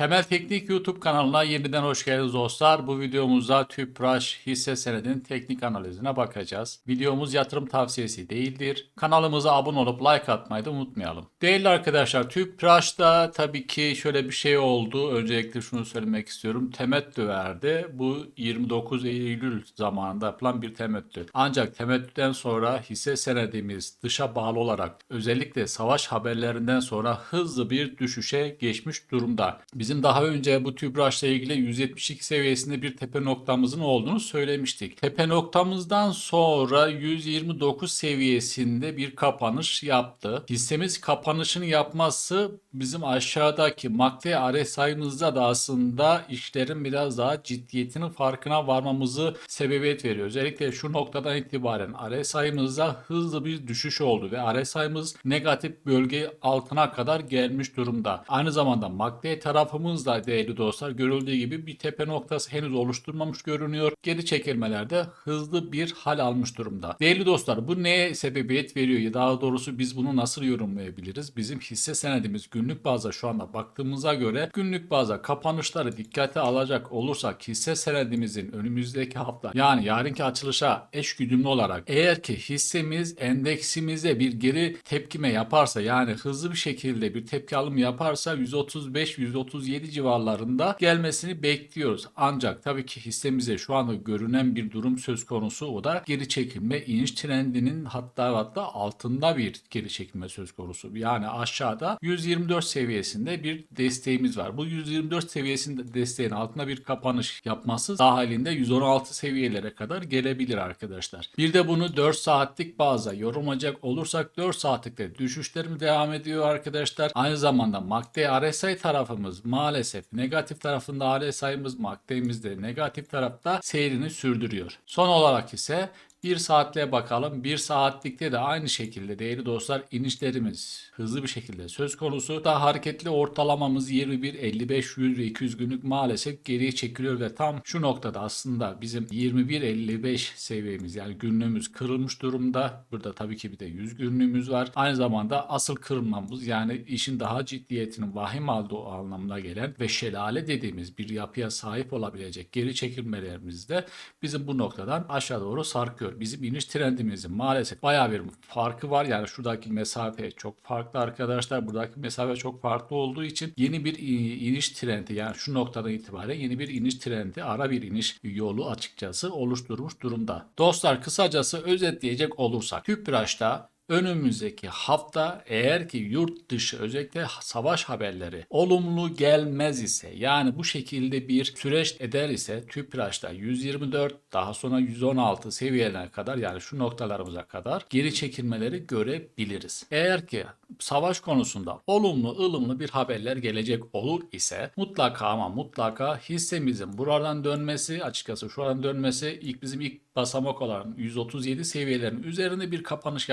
Temel Teknik YouTube kanalına yeniden hoş geldiniz dostlar. Bu videomuzda TÜPRAŞ hisse senedinin teknik analizine bakacağız. Videomuz yatırım tavsiyesi değildir. Kanalımıza abone olup like atmayı da unutmayalım. Değerli arkadaşlar TÜPRAŞ'ta tabii ki şöyle bir şey oldu. Öncelikle şunu söylemek istiyorum. Temettü verdi. Bu 29 Eylül zamanında yapılan bir temettü. Ancak temettüden sonra hisse senedimiz dışa bağlı olarak özellikle savaş haberlerinden sonra hızlı bir düşüşe geçmiş durumda. Bizim daha önce bu TÜPRAŞ'la ilgili 172 seviyesinde bir tepe noktamızın olduğunu söylemiştik. Tepe noktamızdan sonra 129 seviyesinde bir kapanış yaptı. Hissemiz kapanışını yapması bizim aşağıdaki MACD RSI'mızda da aslında işlerin biraz daha ciddiyetinin farkına varmamızı sebebiyet veriyor. Özellikle şu noktadan itibaren RSI'mızda hızlı bir düşüş oldu ve RSI'mız negatif bölge altına kadar gelmiş durumda. Aynı zamanda MACD tarafımız da değerli dostlar görüldüğü gibi bir tepe noktası henüz oluşturmamış görünüyor. Geri çekilmelerde hızlı bir hal almış durumda. Değerli dostlar bu neye sebebiyet veriyor ya daha doğrusu biz bunu nasıl yorumlayabiliriz? Bizim hisse senedimiz günlük bazda şu anda baktığımıza göre günlük bazda kapanışları dikkate alacak olursak hisse senedimizin önümüzdeki hafta yani yarınki açılışa eş güdümlü olarak eğer ki hissemiz endeksimize bir geri tepkime yaparsa yani hızlı bir şekilde bir tepki alımı yaparsa 135-137 civarlarında gelmesini bekliyoruz. Ancak tabii ki hissemize şu anda görünen bir durum söz konusu o da geri çekilme iniş trendinin hatta hatta altında bir geri çekilme söz konusu. Yani aşağıda 124 seviyesinde bir desteğimiz var. Bu 124 seviyesinde desteğin altında bir kapanış yapması dahilinde 116 seviyelere kadar gelebilir arkadaşlar. Bir de bunu 4 saatlik bazda yorumlayacak olursak 4 saatlikte düşüşlerim devam ediyor arkadaşlar. Aynı zamanda MACD RSI tarafımız maalesef negatif tarafında RSI'mız MACD'miz de negatif tarafta seyrini sürdürüyor. Son olarak ise 1 saatliğe bakalım. 1 saatlikte de aynı şekilde değerli dostlar inişlerimiz hızlı bir şekilde söz konusu. Daha hareketli ortalamamız 21, 55, 100 ve 200 günlük maalesef geriye çekiliyor ve tam şu noktada aslında bizim 21, 55 seviyemiz yani günlüğümüz kırılmış durumda. Burada tabii ki bir de 100 günlüğümüz var. Aynı zamanda asıl kırılmamız yani işin daha ciddiyetinin vahim olduğu anlamına gelen ve şelale dediğimiz bir yapıya sahip olabilecek geri çekilmelerimiz de bizim bu noktadan aşağı doğru sarkıyor. Bizim iniş trendimizin maalesef bayağı bir farkı var. Yani şuradaki mesafe çok farklı arkadaşlar. Buradaki mesafe çok farklı olduğu için yeni bir iniş trendi yani şu noktadan itibaren yeni bir iniş trendi ara bir iniş yolu açıkçası oluşturmuş durumda. Dostlar kısacası özetleyecek olursak Tüpraş'ta önümüzdeki hafta eğer ki yurt dışı özellikle savaş haberleri olumlu gelmez ise yani bu şekilde bir süreç eder ise TÜPRAŞ'ta 124 daha sonra 116 seviyelerine kadar yani şu noktalarımıza kadar geri çekilmeleri görebiliriz. Eğer ki savaş konusunda olumlu ılımlı bir haberler gelecek olur ise mutlaka ama mutlaka hissemizin buradan dönmesi açıkçası şuradan dönmesi ilk bizim ilk basamak olan 137 seviyelerin üzerinde bir kapanış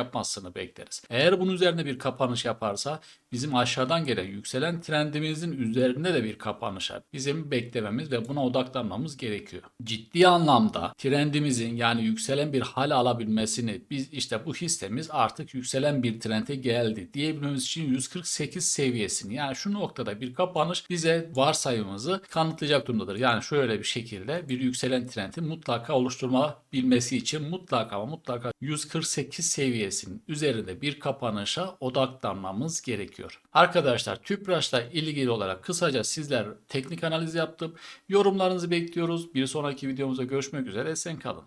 yapmasını bekleriz. Eğer bunun üzerinde bir kapanış yaparsa bizim aşağıdan gelen yükselen trendimizin üzerinde de bir kapanışa bizim beklememiz ve buna odaklanmamız gerekiyor. Ciddi anlamda trendimizin yani yükselen bir hal alabilmesini biz işte bu hissemiz artık yükselen bir trende geldi diyebilmemiz için 148 seviyesini yani şu noktada bir kapanış bize varsayımımızı kanıtlayacak durumdadır. Yani şöyle bir şekilde bir yükselen trendi mutlaka oluşturma bilmesi için mutlaka ama mutlaka 148 seviyesinin üzerinde bir kapanışa odaklanmamız gerekiyor. Arkadaşlar TÜPRAŞ'la ilgili olarak kısaca sizler teknik analiz yaptım. Yorumlarınızı bekliyoruz. Bir sonraki videomuzda görüşmek üzere. Esen kalın.